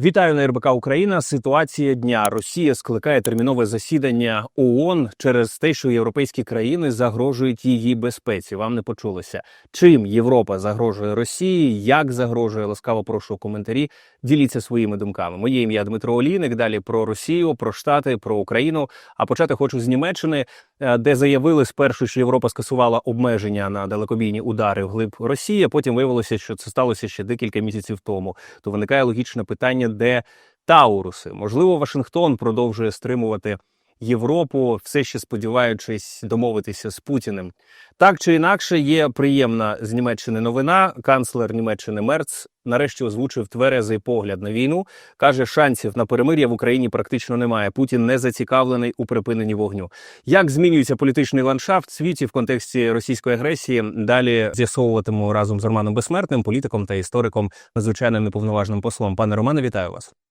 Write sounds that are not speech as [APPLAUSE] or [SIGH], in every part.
Вітаю на РБК Україна. Ситуація дня. Росія скликає термінове засідання ООН через те, що європейські країни загрожують її безпеці. Вам не почулося. Чим Європа загрожує Росії? Як загрожує? Ласкаво прошу коментарі. Діліться своїми думками. Моє ім'я Дмитро Олійник. Далі про Росію, про Штати, про Україну. А почати хочу з Німеччини, е, де заявили спершу, що Європа скасувала обмеження на далекобійні удари вглиб Росії. а Потім виявилося, що це сталося ще декілька місяців тому. То виникає логічне питання, де Тауруси. Можливо, Вашингтон продовжує стримувати Європу, все ще сподіваючись домовитися з Путіним. Так чи інакше, є приємна з Німеччини новина. Канцлер Німеччини Мерц нарешті озвучив тверезий погляд на війну. каже, шансів на перемир'я в Україні практично немає. Путін не зацікавлений у припиненні вогню. Як змінюється політичний ландшафт в світі в контексті російської агресії? Далі з'ясовуватиму разом з Романом Безсмертним, політиком та істориком, надзвичайним неповноважним послом. Пане Романе, вітаю вас.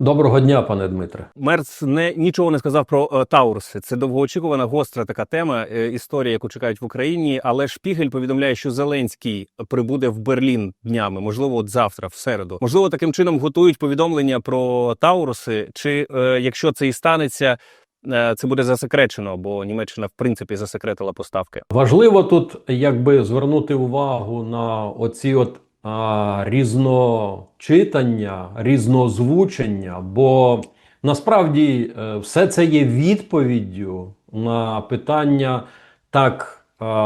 Доброго дня, пане Дмитре. Мерц не нічого не сказав про е, Тауруси. Це довгоочікувана гостра така тема, е, історія, яку чекають в Україні. Але Шпігель повідомляє, що Зеленський прибуде в Берлін днями, можливо, от завтра, в середу. Можливо, таким чином готують повідомлення про Тауруси. Чи е, якщо це і станеться, е, це буде засекречено, бо Німеччина в принципі засекретила поставки. Важливо тут якби звернути увагу на оці от а, різночитання, різнозвучення, бо насправді е, все це є відповіддю на питання так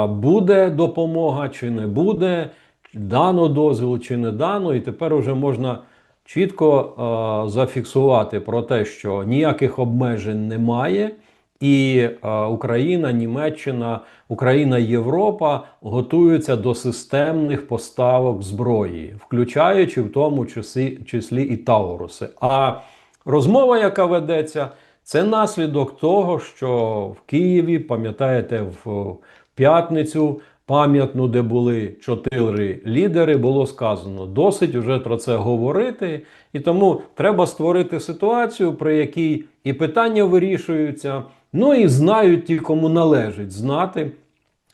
буде допомога чи не буде, дано дозвіл чи не дано, і тепер вже можна чітко а, зафіксувати про те, що ніяких обмежень немає. І е, Україна, Німеччина, Україна, Європа готуються до системних поставок зброї, включаючи в тому числі, числі і Тауруси. А розмова, яка ведеться, це наслідок того, що в Києві, пам'ятаєте, в п'ятницю пам'ятну, де були чотири лідери, було сказано, досить вже про це говорити, і тому треба створити ситуацію, при якій і питання вирішуються. Ну і знають ті, кому належить знати.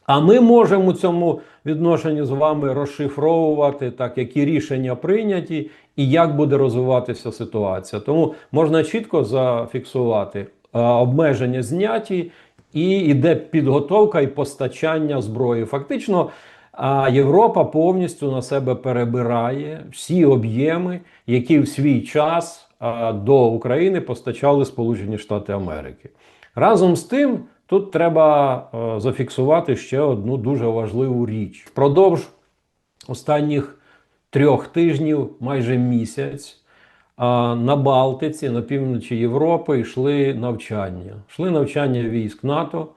А ми можемо у цьому відношенні з вами розшифровувати, так, які рішення прийняті і як буде розвиватися ситуація. Тому можна чітко зафіксувати обмеження зняті, і йде підготовка і постачання зброї. Фактично, Європа повністю на себе перебирає всі об'єми, які в свій час до України постачали Сполучені Штати Америки. Разом з тим, тут треба е, зафіксувати ще одну дуже важливу річ. Впродовж останніх трьох тижнів, майже місяць, е, на Балтиці, на півночі Європи йшли навчання. Йшли навчання військ НАТО,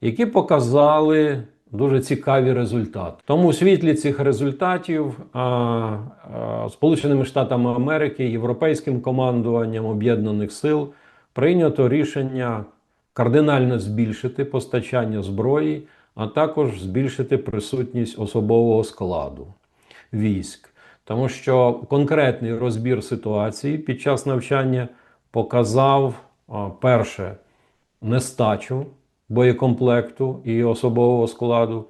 які показали дуже цікаві результати. Тому у світлі цих результатів а, а, Сполученими Штатами Америки, Європейським командуванням Об'єднаних Сил прийнято рішення кардинально збільшити постачання зброї, а також збільшити присутність особового складу військ. Тому що конкретний розбір ситуації під час навчання показав перше нестачу боєкомплекту і особового складу.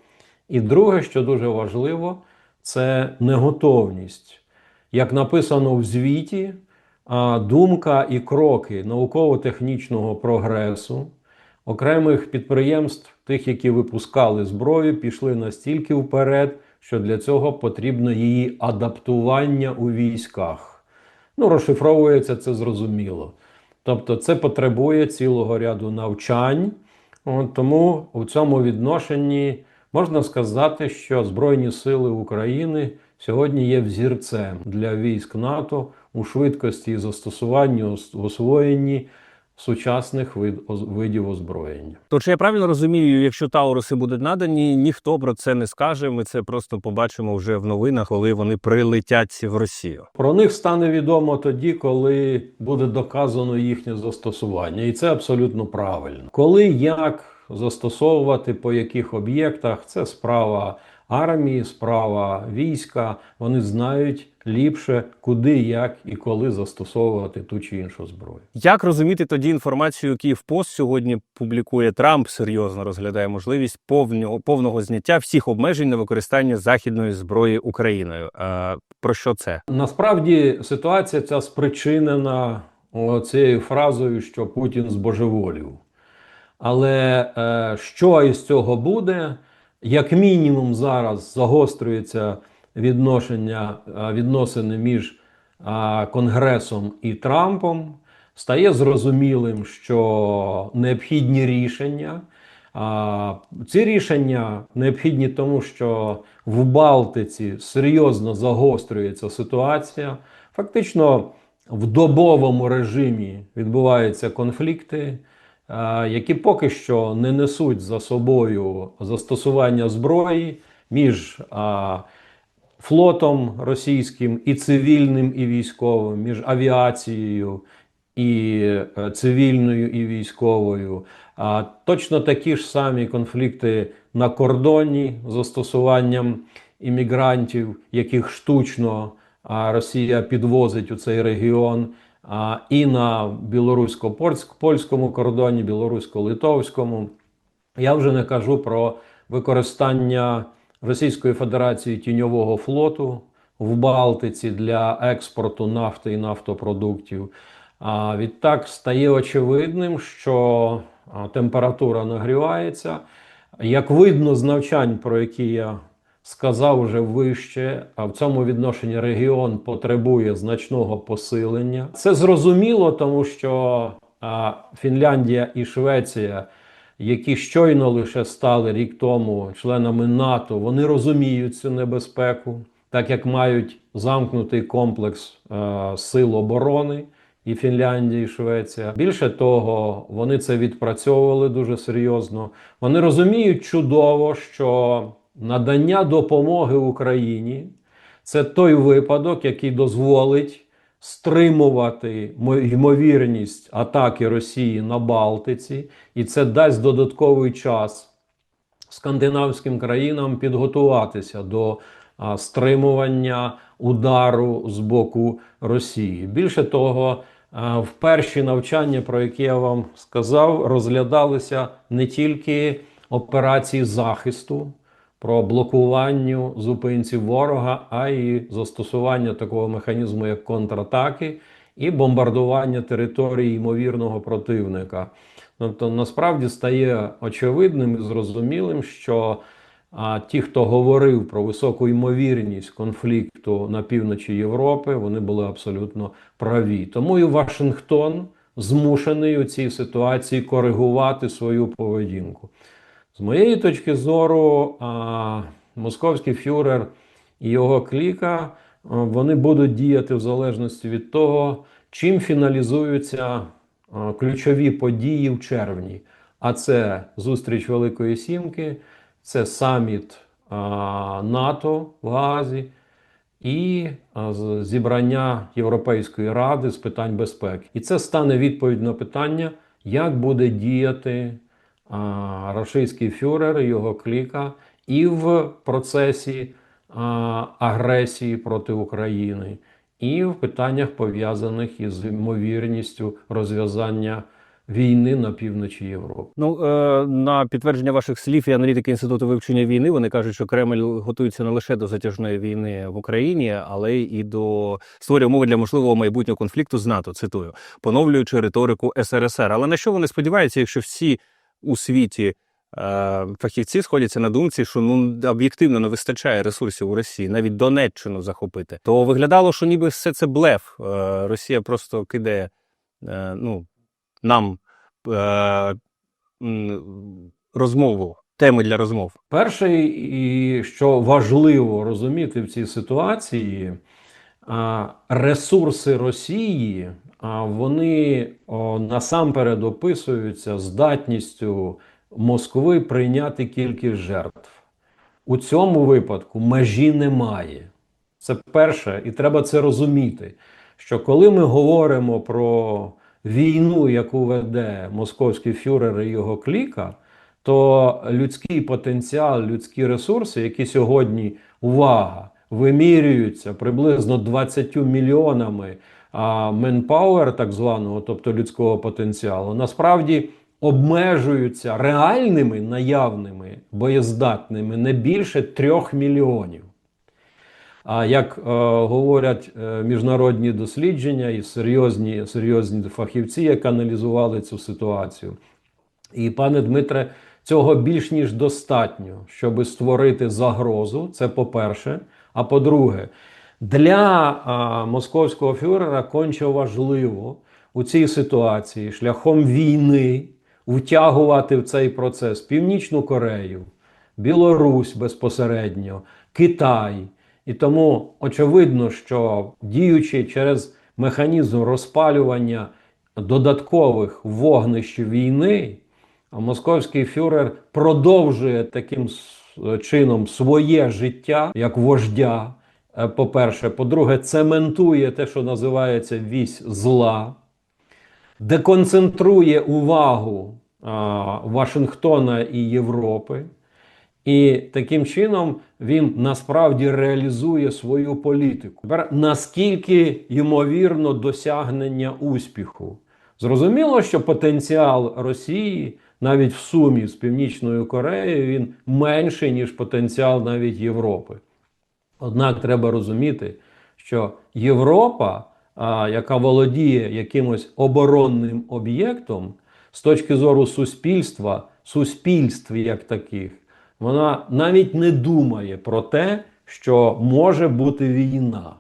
І друге, що дуже важливо, це неготовність. Як написано в звіті, думка і кроки науково-технічного прогресу окремих підприємств, тих, які випускали зброю, пішли настільки вперед, що для цього потрібно її адаптування у військах. Ну, розшифровується це зрозуміло. Тобто, це потребує цілого ряду навчань. От, тому у цьому відношенні можна сказати, що Збройні Сили України сьогодні є взірцем для військ НАТО у швидкості і в освоєнні сучасних вид, оз- видів озброєння. То чи я правильно розумію, якщо Тауруси будуть надані, ніхто про це не скаже. Ми це просто побачимо вже в новинах, коли вони прилетять в Росію. Про них стане відомо тоді, коли буде доказано їхнє застосування, і це абсолютно правильно. Коли як застосовувати по яких об'єктах, це справа армії, справа війська. Вони знають ліпше, куди, як і коли застосовувати ту чи іншу зброю. Як розуміти тоді інформацію, Київпост сьогодні публікує Трамп серйозно розглядає можливість повного, повного зняття всіх обмежень на використання західної зброї Україною. А, про що це? Насправді ситуація ця спричинена цією фразою, що Путін збожеволів. Але е, що із цього буде? Як мінімум, зараз загострюється відношення, е, відносини між е, Конгресом і Трампом. Стає зрозумілим, що необхідні рішення. Ці рішення необхідні тому, що в Балтиці серйозно загострюється ситуація. Фактично в добовому режимі відбуваються конфлікти, які поки що не несуть за собою застосування зброї між флотом російським і цивільним, і військовим, між авіацією і е, цивільною, і військовою. Точно такі ж самі конфлікти на кордоні з застосуванням іммігрантів, яких штучно Росія підвозить у цей регіон, і на білорусько-польському кордоні, білорусько-литовському. Я вже не кажу про використання Російської Федерації тіньового флоту в Балтиці для експорту нафти і нафтопродуктів. А відтак стає очевидним, що температура нагрівається. Як видно з навчань, про які я сказав вже вище, а в цьому відношенні регіон потребує значного посилення. Це зрозуміло, тому що Фінляндія і Швеція, які щойно лише стали рік тому членами НАТО, вони розуміють цю небезпеку, так як мають замкнутий комплекс сил оборони і Фінляндія, і Швеція. Більше того, вони це відпрацьовували дуже серйозно. Вони розуміють чудово, що надання допомоги Україні це той випадок, який дозволить стримувати ймовірність атаки Росії на Балтиці, і це дасть додатковий час скандинавським країнам підготуватися до стримування удару з боку Росії. Більше того, в перші навчання, про які я вам сказав, розглядалися не тільки операції захисту. Про блокування зупинці ворога, а й застосування такого механізму, як контратаки, і бомбардування території ймовірного противника. Тобто, насправді стає очевидним і зрозумілим, що а, ті, хто говорив про високу ймовірність конфлікту на півночі Європи, вони були абсолютно праві. Тому і Вашингтон змушений у цій ситуації коригувати свою поведінку. З моєї точки зору, московський фюрер і його кліка вони будуть діяти в залежності від того, чим фіналізуються ключові події в червні. А це зустріч Великої Сімки, це саміт НАТО в Гаазі і зібрання Європейської ради з питань безпеки. І це стане відповідь на питання, як буде діяти рашистський фюрер, його кліка, і в процесі агресії проти України, і в питаннях пов'язаних із ймовірністю розв'язання війни на півночі Європи. Ну е, на підтвердження ваших слів і аналітики інституту вивчення війни вони кажуть, що Кремль готується не лише до затяжної війни в Україні, але і до створює умови для можливого майбутнього конфлікту з НАТО. Цитую, поновлюючи риторику СРСР. Але на що вони сподіваються, якщо всі у світі е, фахівці сходяться на думці, що ну об'єктивно не вистачає ресурсів у Росії, навіть Донеччину захопити, то виглядало, що ніби все це блеф. Е, Росія просто кидає е, ну, нам розмову, теми для розмов. Перше, і що важливо розуміти в цій ситуації, ресурси Росії вони насамперед описуються здатністю Москви прийняти кількість жертв. У цьому випадку межі немає. Це перше, і треба це розуміти. Що коли ми говоримо про війну, яку веде московський фюрер і його кліка, то людський потенціал, людські ресурси, які сьогодні увага, вимірюються приблизно 20 мільйонами manpower, так званого, тобто людського потенціалу, насправді обмежуються реальними наявними боєздатними не більше 3 мільйонів. А як е, говорять е, міжнародні дослідження і серйозні, серйозні фахівці, які аналізували цю ситуацію. І, пане Дмитре, цього більш ніж достатньо, щоб створити загрозу. Це по-перше. А по-друге, для московського фюрера конче важливо у цій ситуації шляхом війни втягувати в цей процес Північну Корею, Білорусь безпосередньо, Китай. І тому очевидно, що діючи через механізм розпалювання додаткових вогнищ війни, московський фюрер продовжує таким чином своє життя як вождя. е, По-перше, по-друге, цементує те, що називається вісь зла, деконцентрує увагу а, Вашингтона і Європи. І таким чином він насправді реалізує свою політику. Тепер наскільки ймовірно досягнення успіху? Зрозуміло, що потенціал Росії навіть в сумі з Північною Кореєю він менший, ніж потенціал навіть Європи. Однак треба розуміти, що Європа, яка володіє якимось оборонним об'єктом, з точки зору суспільства, суспільств як таких, вона навіть не думає про те, що може бути війна.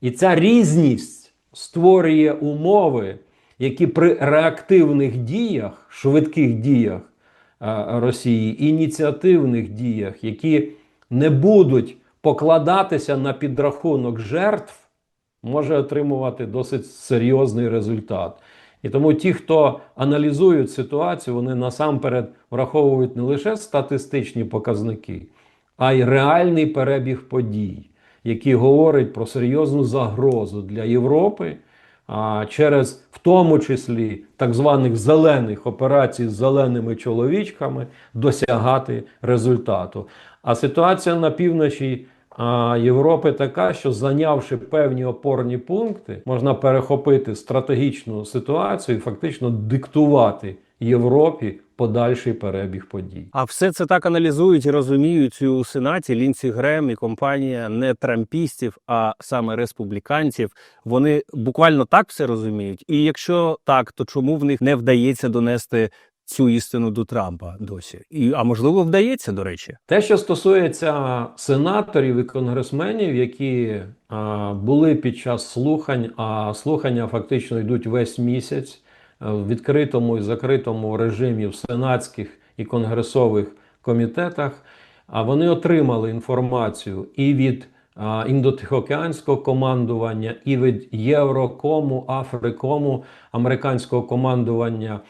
І ця різність створює умови, які при реактивних діях, швидких діях е, Росії, ініціативних діях, які не будуть покладатися на підрахунок жертв, може отримувати досить серйозний результат. І тому ті, хто аналізують ситуацію, вони насамперед враховують не лише статистичні показники, а й реальний перебіг подій, який говорить про серйозну загрозу для Європи через в тому числі так званих зелених операцій з зеленими чоловічками досягати результату. А ситуація на півночі Європи така, що зайнявши певні опорні пункти, можна перехопити стратегічну ситуацію і фактично диктувати Європі подальший перебіг подій. А все це так аналізують і розуміють у Сенаті Лінсі Грем і компанія не трампістів, а саме республіканців. Вони буквально так все розуміють. І якщо так, то чому в них не вдається донести цю істину до Трампа досі? І а можливо, вдається до речі. Те, що стосується сенаторів і конгресменів, які а, були під час слухань, а слухання фактично йдуть весь місяць в відкритому і закритому режимі в сенатських і конгресових комітетах, а вони отримали інформацію і від індотихоокеанського командування, і від Єврокому, Африкому, американського командування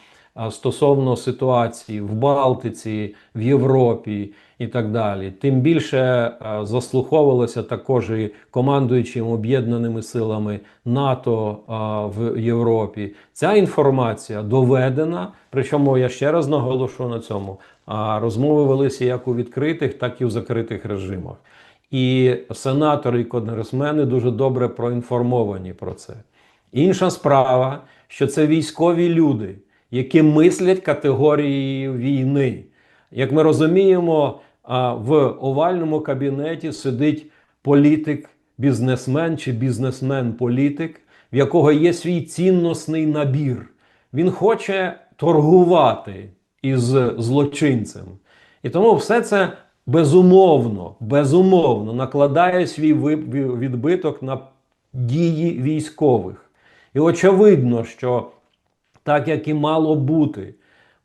стосовно ситуації в Балтиці, в Європі і так далі. Тим більше а, заслуховувалося також і командуючим об'єднаними силами НАТО в Європі. Ця інформація доведена. Причому я ще раз наголошу на цьому. А розмови велися як у відкритих, так і в закритих режимах. І сенатори і конгресмени дуже добре проінформовані про це. Інша справа, що це військові люди, які мислять категорією війни. Як ми розуміємо, в овальному кабінеті сидить політик, бізнесмен чи бізнесмен-політик, в якого є свій цінностний набір. Він хоче торгувати із злочинцем. І тому все це безумовно, безумовно накладає свій відбиток на дії військових. І очевидно, що так як і мало бути,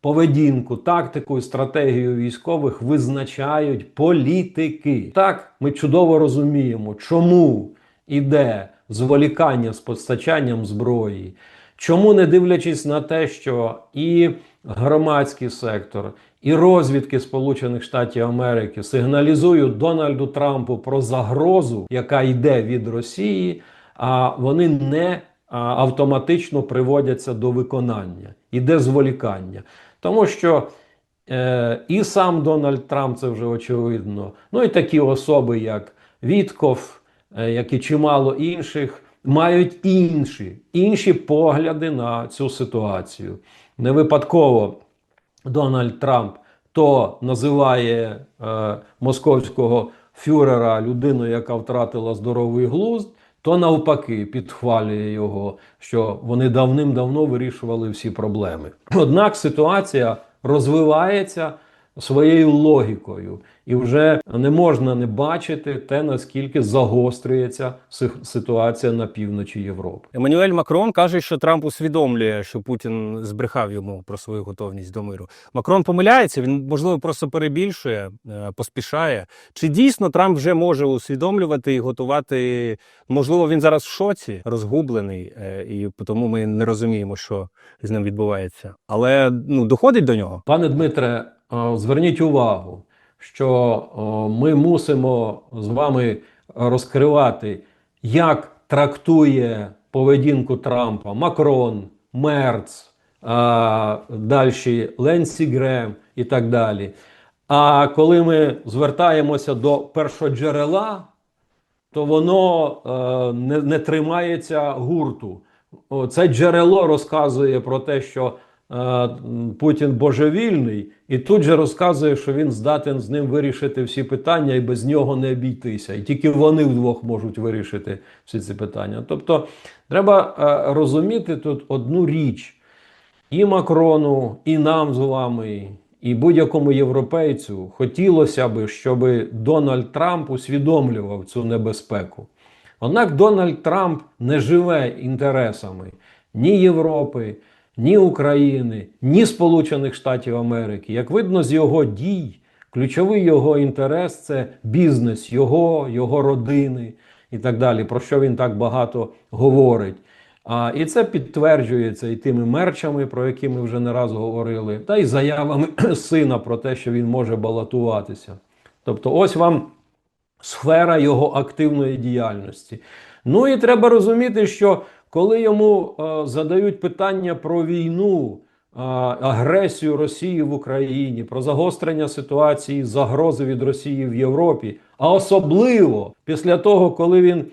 поведінку, тактику і стратегію військових визначають політики. Так, ми чудово розуміємо, чому іде зволікання з постачанням зброї. Чому не дивлячись на те, що і громадський сектор, і розвідки Сполучених Штатів Америки сигналізують Дональду Трампу про загрозу, яка йде від Росії, а вони не автоматично приводяться до виконання, іде зволікання. Тому що е, і сам Дональд Трамп, це вже очевидно. Ну і такі особи, як Вітков, е, як і чимало інших, мають інші, інші погляди на цю ситуацію. Не випадково Дональд Трамп то називає е, московського фюрера людиною, яка втратила здоровий глузд, то навпаки підхвалює його, що вони давним-давно вирішували всі проблеми. Однак ситуація розвивається своєю логікою, і вже не можна не бачити те, наскільки загострюється си- ситуація на півночі Європи. Еммануель Макрон каже, що Трамп усвідомлює, що Путін збрехав йому про свою готовність до миру. Макрон помиляється, він можливо просто перебільшує, е, поспішає. Чи дійсно Трамп вже може усвідомлювати і готувати? Можливо, він зараз в шоці, розгублений, е, і тому ми не розуміємо, що з ним відбувається. Але ну доходить до нього. Пане Дмитре, зверніть увагу, що ми мусимо з вами розкривати, як трактує поведінку Трампа Макрон, Мерц, далі Ленсі Грем і так далі. А коли ми звертаємося до першоджерела, то воно е, не, не тримається гурту. Це джерело розказує про те, що Путін божевільний, і тут же розказує, що він здатен з ним вирішити всі питання і без нього не обійтися. І тільки вони вдвох можуть вирішити всі ці питання. Тобто, треба е, розуміти тут одну річ. І Макрону, і нам з вами, і будь-якому європейцю хотілося б, щоб Дональд Трамп усвідомлював цю небезпеку. Однак Дональд Трамп не живе інтересами ні Європи, ні України, ні Сполучених Штатів Америки. Як видно з його дій, ключовий його інтерес це бізнес його, його родини і так далі, про що він так багато говорить. А, і це підтверджується і тими мерчами, про які ми вже не раз говорили, та й заявами [CLEARS THROAT] сина про те, що він може балотуватися. Тобто, ось вам сфера його активної діяльності. Ну і треба розуміти, що коли йому е, задають питання про війну, е, агресію Росії в Україні, про загострення ситуації, загрози від Росії в Європі, а особливо після того, коли він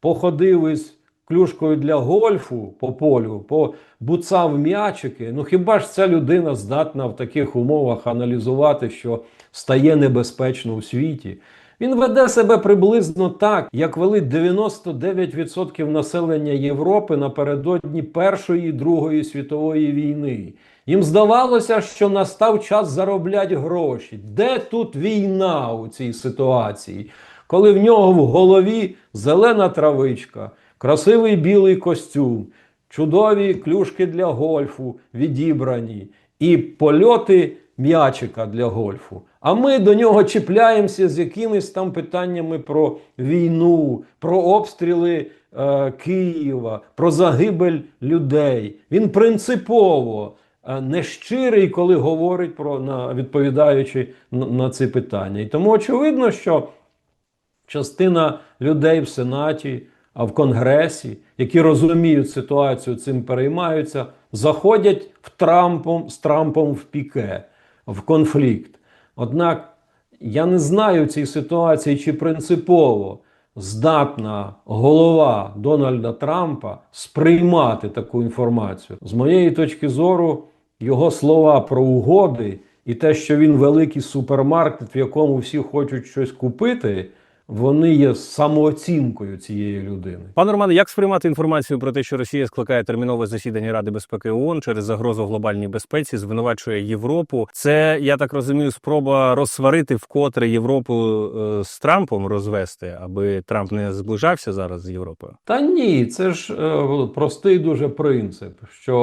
походив із клюшкою для гольфу по полю, побуцав м'ячики. Ну хіба ж ця людина здатна в таких умовах аналізувати, що стає небезпечно у світі? Він веде себе приблизно так, як вели 99% населення Європи напередодні Першої і Другої світової війни. Їм здавалося, що настав час заробляти гроші. Де тут війна у цій ситуації? Коли в нього в голові зелена травичка, красивий білий костюм, чудові клюшки для гольфу відібрані і польоти м'ячика для гольфу. А ми до нього чіпляємося з якимись там питаннями про війну, про обстріли е, Києва, про загибель людей. Він принципово е, нещирий, коли говорить про на відповідаючи на, на ці питання. І тому очевидно, що частина людей в Сенаті, а в Конгресі, які розуміють ситуацію, цим переймаються, заходять в Трампом, з Трампом в піке, в конфлікт. Однак я не знаю цій ситуації, чи принципово здатна голова Дональда Трампа сприймати таку інформацію. З моєї точки зору, його слова про угоди і те, що він великий супермаркет, в якому всі хочуть щось купити, вони є самооцінкою цієї людини. Пане Романе, як сприймати інформацію про те, що Росія скликає термінове засідання Ради безпеки ООН через загрозу глобальній безпеці, звинувачує Європу? Це я так розумію, спроба розсварити вкотре Європу е, з Трампом розвести, аби Трамп не зближався зараз з Європою. Та ні, це ж е, простий дуже принцип, що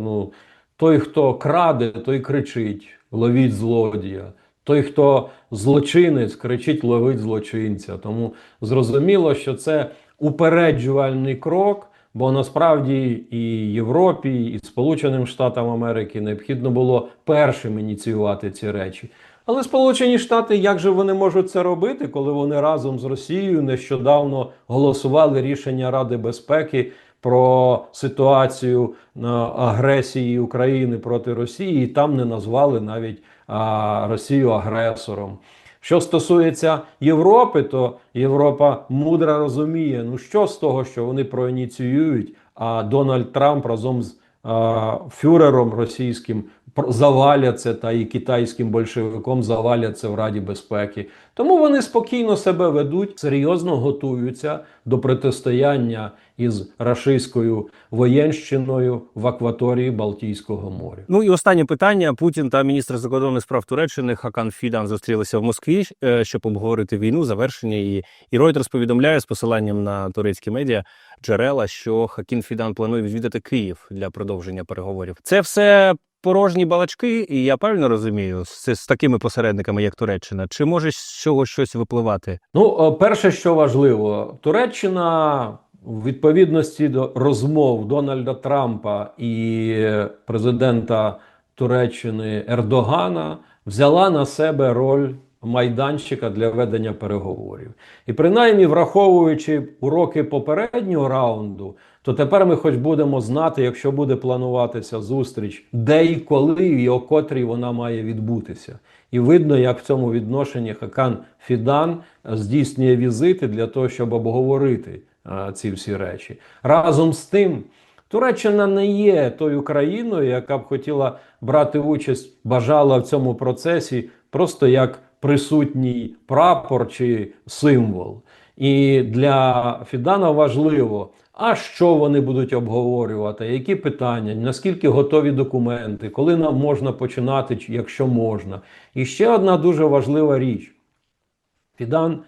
ну, той, хто краде, той кричить, ловіть злодія. Той, хто злочинець, кричить ловить злочинця. Тому зрозуміло, що це упереджувальний крок, бо насправді і Європі, і Сполученим Штатам Америки необхідно було першим ініціювати ці речі. Але Сполучені Штати, як же вони можуть це робити, коли вони разом з Росією нещодавно голосували рішення Ради безпеки про ситуацію агресії України проти Росії, і там не назвали навіть Росію агресором. Що стосується Європи, то Європа мудро розуміє, ну що з того, що вони проініціюють, а Дональд Трамп разом з а, фюрером російським пр- завалять та і китайським большевиком завалять це в Раді безпеки. Тому вони спокійно себе ведуть, серйозно готуються до протистояння із рашистською воєнщиною в акваторії Балтійського моря. Ну і останнє питання: Путін та міністр закордонних справ Туреччини Хакан Фідан зустрілися в Москві, е, щоб обговорити війну, завершення її. І Reuters повідомляє з посиланням на турецькі медіа джерела, що Хакін Фідан планує відвідати Київ для продовження переговорів. Це все. Порожні балачки, і я правильно розумію, з, з такими посередниками, як Туреччина, чи може з чого щось випливати? Ну, е, перше, що важливо, Туреччина в відповідності до розмов Дональда Трампа і президента Туреччини Ердогана взяла на себе роль майданчика для ведення переговорів. І принаймні, враховуючи уроки попереднього раунду, то тепер ми хоч будемо знати, якщо буде плануватися зустріч, де і коли, і о котрій вона має відбутися. І видно, як в цьому відношенні Хакан Фідан е, здійснює візити для того, щоб обговорити е, ці всі речі. Разом з тим, Туреччина не є тою країною, яка б хотіла брати участь, бажала в цьому процесі просто як присутній прапор чи символ. І для Фідана важливо, а що вони будуть обговорювати, які питання, наскільки готові документи, коли нам можна починати, якщо можна. І ще одна дуже важлива річ. Фідан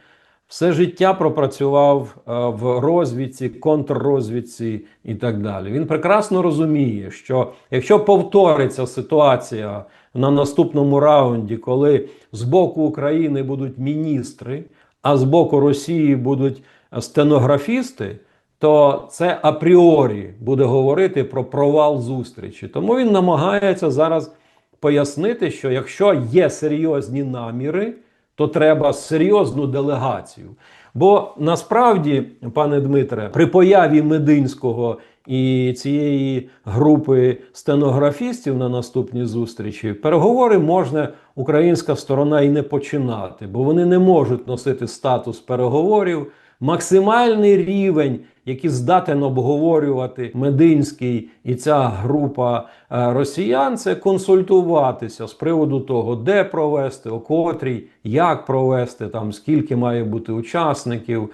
все життя пропрацював е, в розвідці, контррозвідці і так далі. Він прекрасно розуміє, що якщо повториться ситуація на наступному раунді, коли з боку України будуть міністри, а з боку Росії будуть стенографісти, то це апріорі буде говорити про провал зустрічі. Тому він намагається зараз пояснити, що якщо є серйозні наміри, то треба серйозну делегацію. Бо насправді, пане Дмитре, при появі Мединського і цієї групи стенографістів на наступній зустрічі переговори можна українська сторона і не починати, бо вони не можуть носити статус переговорів. Максимальний рівень, який здатен обговорювати Мединський і ця група е, росіян, це консультуватися з приводу того, де провести, о котрій, як провести, там скільки має бути учасників,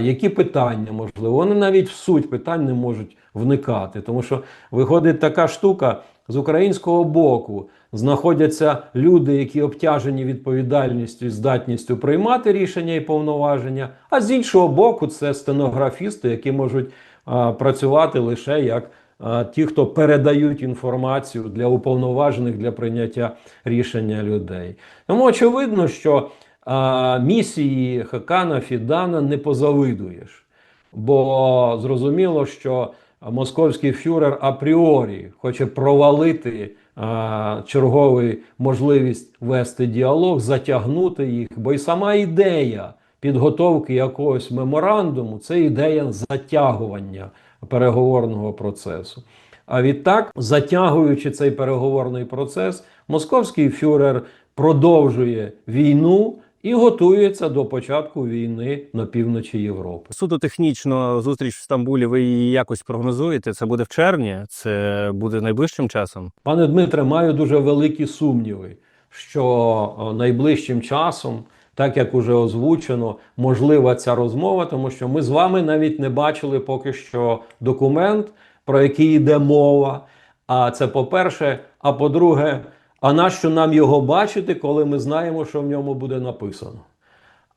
які питання можливо. Вони навіть в суть питань не можуть вникати, тому що виходить така штука з українського боку. Знаходяться люди, які обтяжені відповідальністю і здатністю приймати рішення і повноваження. А з іншого боку, це стенографісти, які можуть а, працювати лише як а, ті, хто передають інформацію для уповноважених для прийняття рішення людей. Тому очевидно, що а, місії Хакана Фідана не позавидуєш, бо зрозуміло, що московський фюрер апріорі хоче провалити а, черговий можливість вести діалог, затягнути їх, бо й сама ідея підготовки якогось меморандуму це ідея затягування переговорного процесу. А відтак, затягуючи цей переговорний процес, московський фюрер продовжує війну і готується до початку війни на півночі Європи. Суто технічно зустріч в Стамбулі. Ви її якось прогнозуєте? Це буде в червні? Це буде найближчим часом? Пане Дмитре, маю дуже великі сумніви, що найближчим часом, так як уже озвучено, можлива ця розмова, тому що ми з вами навіть не бачили поки що документ, про який йде мова. А це по-перше, а по-друге, а нащо нам його бачити, коли ми знаємо, що в ньому буде написано?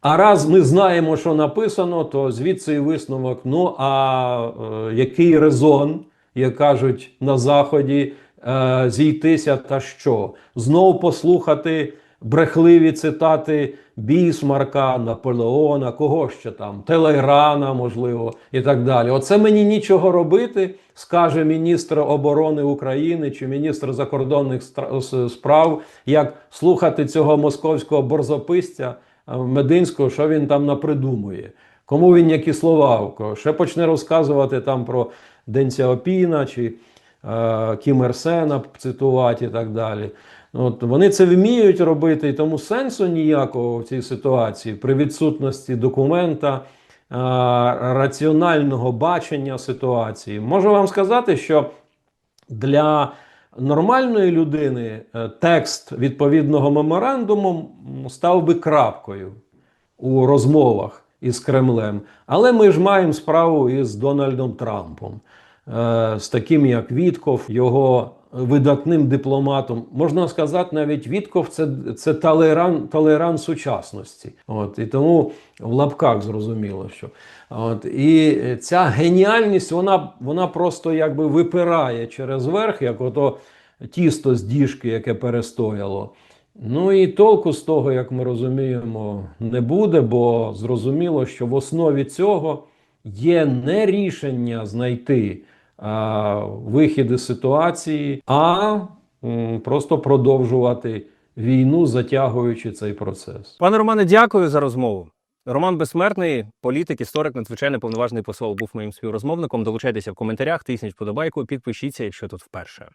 А раз ми знаємо, що написано, то звідси і висновок. Ну а е, який резон, як кажуть на Заході, е, зійтися та що? Знову послухати брехливі цитати Бісмарка, Наполеона, кого ще там, Телейрана, можливо, і так далі. Оце мені нічого робити, скаже міністр оборони України чи міністр закордонних справ, як слухати цього московського борзописця. е, Мединського, що він там напридумує. Кому він які слова, ще почне розказувати там про Ден Сяопіна чи е, Кім Ірсена, цитувати і так далі. От, вони це вміють робити, і тому сенсу ніякого в цій ситуації при відсутності документа, е, раціонального бачення ситуації. Можу вам сказати, що для нормальної людини е, текст відповідного меморандуму став би крапкою у розмовах із Кремлем. Але ми ж маємо справу із Дональдом Трампом, е, з таким як Вітков, його видатним дипломатом. Можна сказати, навіть Вітков це, це талеран, талеран сучасності. От, і тому в лапках зрозуміло, що. От, і ця геніальність, вона, вона просто якби випирає через верх, як ото тісто з діжки, яке перестояло. Ну і толку з того, як ми розуміємо, не буде, бо зрозуміло, що в основі цього є не рішення знайти вихід із ситуації, а просто продовжувати війну, затягуючи цей процес. Пане Романе, дякую за розмову. Роман Безсмертний, політик, історик, надзвичайно повноважний посол, був моїм співрозмовником. Долучайтеся в коментарях, тисніть вподобайку, підпишіться, якщо тут вперше.